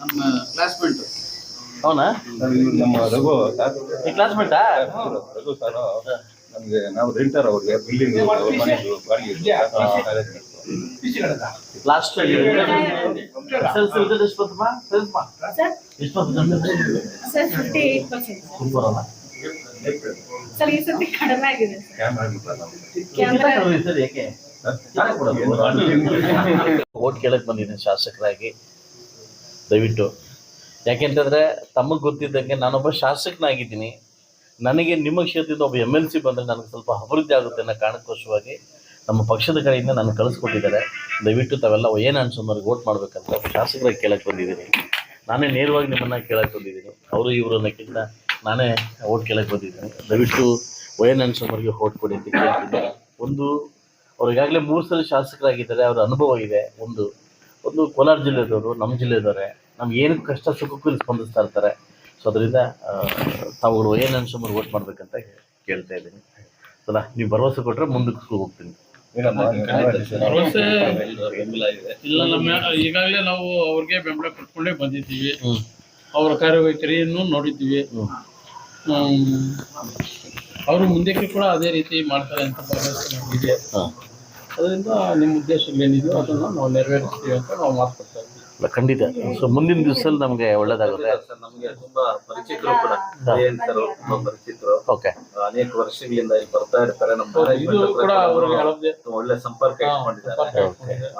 ನಮ್ಮ ಕ್ಲಾಸ್ಮೇಟ್ ಅವನಾ ನಮ್ಮ ರಘು ಕ್ಲಾಸ್ಮೇಟಾ ರಘು ಸರ್ ನಮ್ಗೆ ನಾವು ರೆಂಟರ್ ಅವ್ರಿಗೆ ಬಿಲ್ಡಿಂಗ್ ಲಾಸ್ಟ್ ಎಷ್ಟು ಸರ್ ಈ ಸತಿ ಕಡಿಮೆ ಆಗಿದೆ ಓಟ್ ಕೇಳಕ್ ಬಂದಿದ್ದೀನಿ ಶಾಸಕರಾಗಿ. ದಯವಿಟ್ಟು. ಯಾಕೆಂತಂದ್ರೆ ತಮಗ್ ಗೊತ್ತಿದ್ದಂಗೆ ನಾನೊಬ್ಬ ಶಾಸಕನಾಗಿದ್ದೀನಿ. ನನಗೆ ನಿಮ್ಮ ಕ್ಷೇತ್ರದಿಂದ ಒಬ್ಬ ಎಂ ಎಲ್ ಸಿ ಬಂದ್ರೆ ನನಗೆ ಸ್ವಲ್ಪ ಅಭಿವೃದ್ಧಿ ಆಗುತ್ತೆ ಅನ್ನೋ ಕಾರಣಕ್ಕೋಸ್ಕರವಾಗಿ ನಮ್ಮ ಪಕ್ಷದ ಕಡೆಯಿಂದ ನಾನು ಕಳಿಸ್ಕೊಟ್ಟಿದ್ದಾರೆ. ದಯವಿಟ್ಟು ತಾವೆಲ್ಲ ಏನು ಅನ್ಸೋನವ್ರಿಗೆ ಓಟ್ ಮಾಡ್ಬೇಕಂತ ಶಾಸಕರಾಗಿ ಕೇಳಕ್ಕೆ ಬಂದಿದ್ದೀನಿ. ನಾನೇ ನೇರವಾಗಿ ನಿಮ್ಮನ್ನ ಕೇಳಕ್ಕೆ ಬಂದಿದ್ದೀನಿ. ಅವರು ಇವರು ಅನ್ನೋಕ್ಕಿಂತ ನಾನೇ ಓಟ್ ಕೇಳಕ್ಕೆ ಬಂದಿದ್ದೀನಿ. ದಯವಿಟ್ಟು ವಯನ್ ಅನ್ಸೋಮರಿಗೆ ಓಟ್ ಕೊಡಿ ಅಂತ ಕೇಳ್ತೀನಿ ಒಂದು ಅವ್ರಿಗಾಗಲೇ ಮೂರು ಸಲ ಶಾಸಕರಾಗಿದ್ದಾರೆ ಅವರ ಅನುಭವ ಇದೆ. ಒಂದು ಒಂದು ಕೋಲಾರ ಜಿಲ್ಲೆದವರು ನಮ್ಮ ಜಿಲ್ಲೆದವರೇ ನಮ್ಗೆ ಏನು ಕಷ್ಟ ಸುಖಕ್ಕೂ ಇಲ್ಲಿ ಸ್ಪಂದಿಸ್ತಾ ಇರ್ತಾರೆ. ಸೊ ಅದರಿಂದ ತಾವುಗಳು ಅನ್ಸೋಮರು ಓಟ್ ಮಾಡ್ಬೇಕಂತ ಕೇಳ್ತಾ ಇದ್ದೀನಿ. ಅಲ್ಲ ನೀವು ಭರವಸೆ ಕೊಟ್ಟರೆ ಮುಂದಕ್ಕೆ ಹೋಗ್ತೀನಿ. ಭರವಸೆ ಇಲ್ಲ ನಮ್ಮ ಈಗಾಗಲೇ ನಾವು ಅವ್ರಿಗೆ ಬೆಂಬಲ ಕೊಟ್ಕೊಂಡೇ ಬಂದಿದ್ದೀವಿ. ಅವರ ಕಾರ್ಯವೈಖರಿಯನ್ನು ನೋಡಿದ್ದೀವಿ. ಅವರು ಮುಂದಕ್ಕೆ ಕೂಡ ಅದೇ ರೀತಿ ಮಾಡ್ತಾರೆ ಅಂತ ಭರವಸೆ ನಮಗಿದೆ ಹಾಂ. ಅದರಿಂದ ನಿಮ್ಮ ಉದ್ದೇಶ ಏನಿದೆಯೋ ಅದನ್ನು ನಾವು ನೆರವೇರಿಸ್ತೀವಿ ಅಂತ ನಾವು ಮಾತು ಕೊಡ್ತಾ ಇದ್ದೀವಿ ಖಂಡಿತ. ಸೊ ಮುಂದಿನ ದಿವಸದಲ್ಲಿ ನಮಗೆ ಒಳ್ಳೇದಾಗುತ್ತೆ. ನಮಗೆ ನಮ್ಗೆ ತುಂಬಾ ಪರಿಚಿತರು ಕೂಡ ತುಂಬಾ ಪರಿಚಿತರು. ಓಕೆ. ಅನೇಕ ವರ್ಷಗಳಿಂದ ಇಲ್ಲಿ ಬರ್ತಾ ಇರ್ತಾರೆ. ನಮ್ಮ ಒಳ್ಳೆ ಸಂಪರ್ಕ ಇಟ್ಕೊಂಡಿದ್ದಾರೆ.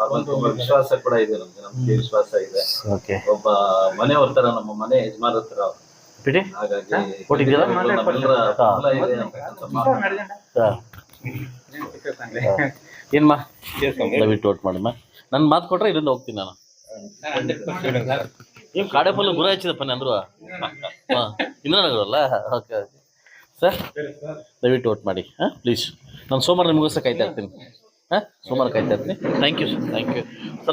ಅವ್ರ ವಿಶ್ವಾಸ ಕೂಡ ಇದೆ ನಮ್ಗೆ ನಮ್ಗೆ ವಿಶ್ವಾಸ ಇದೆ. ಓಕೆ. ಒಬ್ಬ ಮನೆಯವ್ರ ತರ ನಮ್ಮ ಮನೆ ಯಜಮಾನ ಹತ್ರ ಅವ್ರು. ಬಿಡಿ. ಹಾಗಾಗಿ ಕೊಟ್ಟಿದ್ದೀರಾ? ಏನ್ಮಾ? ದಯವಿಟ್ಟು ಓಟ್ ಮಾಡಿಮ್ಮ ನನ್ನ ಮಾತು ಕೊಟ್ರೆ ಇಲ್ಲಿಂದ ಹೋಗ್ತೀನಿ ನಾನು. ಕಾಡೆ ಕಾಡೆಪಲ್ಲ ಗುರ ಹಚ್ಚಿದಪ್ಪ ಅಂದ್ರು ಹಾಂ. ಇಂದ್ರನಗರಲ್ಲ? Okay okay. ಸರ್ ದಯವಿಟ್ಟು ಓಟ್ ಮಾಡಿ. ಹಾಂ ಪ್ಲೀಸ್ ನಾನು ಸೋಮವಾರ ನಿಮಗೋಸ್ಕರ ಕಾಯ್ತಾ ಇರ್ತೀನಿ ಹಾಂ ಸೋಮವಾರ ಕಾಯ್ತಾ ಇರ್ತೀನಿ thank you sir thank you ಸ್ವಲ್ಪ